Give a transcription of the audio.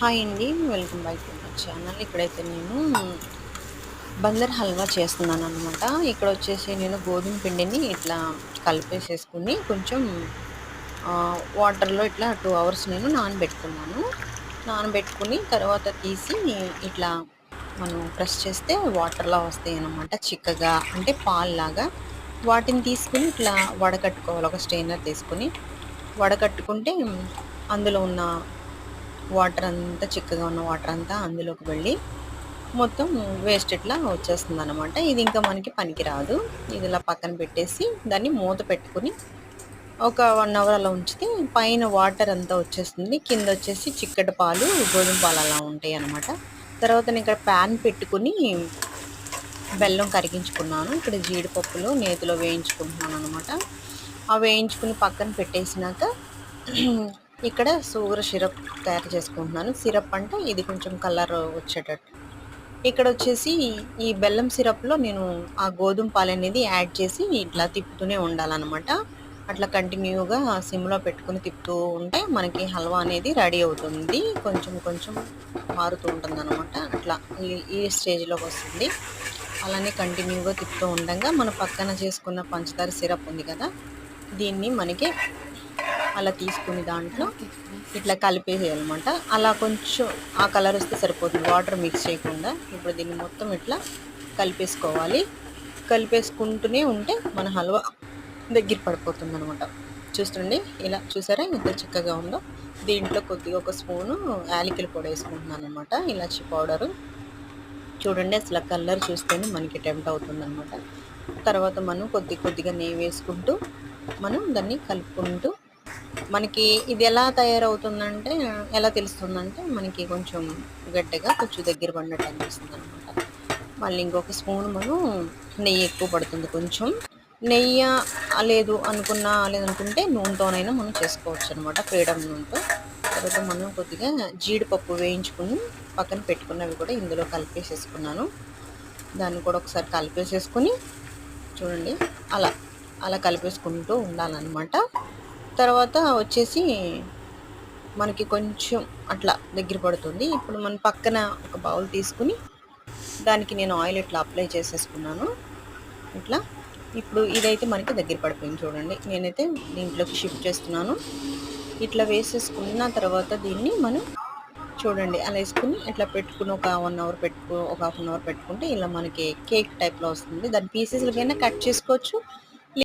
Hi అండి welcome back to my channel. ఇక్కడైతే నేను బందర్ హల్వా చేస్తున్నాను అనమాట ఇక్కడ వచ్చేసి నేను గోధుమ పిండిని ఇట్లా కలిపేసేసుకుని కొంచెం వాటర్లో ఇట్లా టూ అవర్స్ నేను నానబెట్టుకున్నాను. నానబెట్టుకుని తర్వాత తీసి ఇట్లా మనం ప్రెస్ చేస్తే వాటర్లా వస్తాయి అనమాట చిక్కగా అంటే పాల్లాగా. వాటిని తీసుకుని ఇట్లా వడకట్టుకోవాలి ఒక స్టెయినర్ తీసుకుని. వడకట్టుకుంటే అందులో ఉన్న వాటర్ అంతా చిక్కగా ఉన్న వాటర్ అంతా అందులోకి వెళ్ళి మొత్తం వేస్ట్ ఇట్లా వచ్చేస్తుంది అనమాట ఇది ఇంకా మనకి పనికిరాదు. ఇది ఇలా పక్కన పెట్టేసి దాన్ని మూత పెట్టుకుని ఒక వన్ అవర్ అలా ఉంచితే పైన వాటర్ అంతా వచ్చేస్తుంది. కింద వచ్చేసి చిక్కటి పాలు గోధుమ పాలు అలా ఉంటాయి అనమాట తర్వాత నేను ఇక్కడ ప్యాన్ పెట్టుకుని బెల్లం కరిగించుకున్నాను. ఇక్కడ జీడిపప్పులు నేతిలో వేయించుకుంటున్నాను అనమాట ఆ వేయించుకుని పక్కన పెట్టేసినాక ఇక్కడ షుగర్ సిరప్ తయారు చేసుకుంటున్నాను. సిరప్ అంటే ఇది కొంచెం కలర్ వచ్చేటట్టు. ఇక్కడ వచ్చేసి ఈ బెల్లం సిరప్లో నేను ఆ గోధుమ పాలు అనేది యాడ్ చేసి ఇట్లా తిప్పుతూనే ఉండాలన్నమాట. అట్లా కంటిన్యూగా సిమ్లో పెట్టుకుని తిప్పుతూ ఉంటే మనకి హల్వా అనేది రెడీ అవుతుంది. కొంచెం కొంచెం మారుతూ ఉంటుంది అనమాట అట్లా ఈ ఈ స్టేజ్లోకి వస్తుంది. అలానే కంటిన్యూగా తిప్పుతూ ఉండగా మన పక్కన చేసుకున్న పంచదార సిరప్ ఉంది కదా దీన్ని మనకి అలా తీసుకుని దాంట్లో ఇట్లా కలిపేసేయాలన్నమాట. అలా కొంచెం ఆ కలర్ వస్తే సరిపోతుంది. వాటర్ మిక్స్ చేయకుండా ఇప్పుడు దీన్ని మొత్తం ఇట్లా కలిపేసుకోవాలి. కలిపేసుకుంటూనే ఉంటే మన హల్వా దగ్గర పడిపోతుంది అనమాట చూస్తుండి ఇలా చూసారా? ఎంత చక్కగా ఉందో. దీంట్లో కొద్దిగా ఒక స్పూను యాలకుల పొడి వేసుకుంటున్నాను అనమాట ఇలాచి పౌడరు. చూడండి అసలు కలర్ చూస్తేనే మనకి టెంప్ట్ అవుతుంది అనమాట తర్వాత మనం కొద్ది కొద్దిగా నెయ్యి వేసుకుంటూ మనం దాన్ని కలుపుకుంటూ మనకి ఇది ఎలా తయారవుతుందంటే ఎలా తెలుస్తుందంటే మనకి కొంచెం గట్టిగా కొంచెం దగ్గర పడినట్టు అనిపిస్తుంది అనమాట మళ్ళీ ఇంకొక స్పూన్ మనం నెయ్యి ఎక్కువ పడుతుంది కొంచెం. నెయ్యి లేదు అనుకున్నా లేదనుకుంటే నూనెతోనైనా మనం చేసుకోవచ్చు అనమాట ఫ్రీడమ్ నూనెతో. తర్వాత మనం కొద్దిగా జీడిపప్పు వేయించుకుని పక్కన పెట్టుకున్నవి కూడా ఇందులో కలిపేసేసుకున్నాను. దాన్ని కూడా ఒకసారి కలిపేసేసుకుని చూడండి అలా అలా కలిపేసుకుంటూ ఉండాలన్నమాట. తర్వాత వచ్చేసి మనకి కొంచెం అట్లా దగ్గర పడుతుంది. ఇప్పుడు మన పక్కన ఒక బౌల్ తీసుకుని దానికి నేను ఆయిల్ ఇట్లా అప్లై చేసేసుకున్నాను. ఇట్లా ఇప్పుడు ఇదైతే మనకి దగ్గర పడిపోయింది చూడండి. నేనైతే దీంట్లోకి షిఫ్ట్ చేస్తున్నాను. ఇట్లా వేసేసుకున్న తర్వాత దీన్ని మనం చూడండి. అలా వేసుకుని ఇట్లా పెట్టుకుని ఒక వన్ అవర్ పెట్టుకు ఒక హాఫ్ అన్ అవర్ పెట్టుకుంటే ఇలా మనకి కేక్ టైప్లో వస్తుంది. దాని పీసెస్లకైనా కట్ చేసుకోవచ్చు.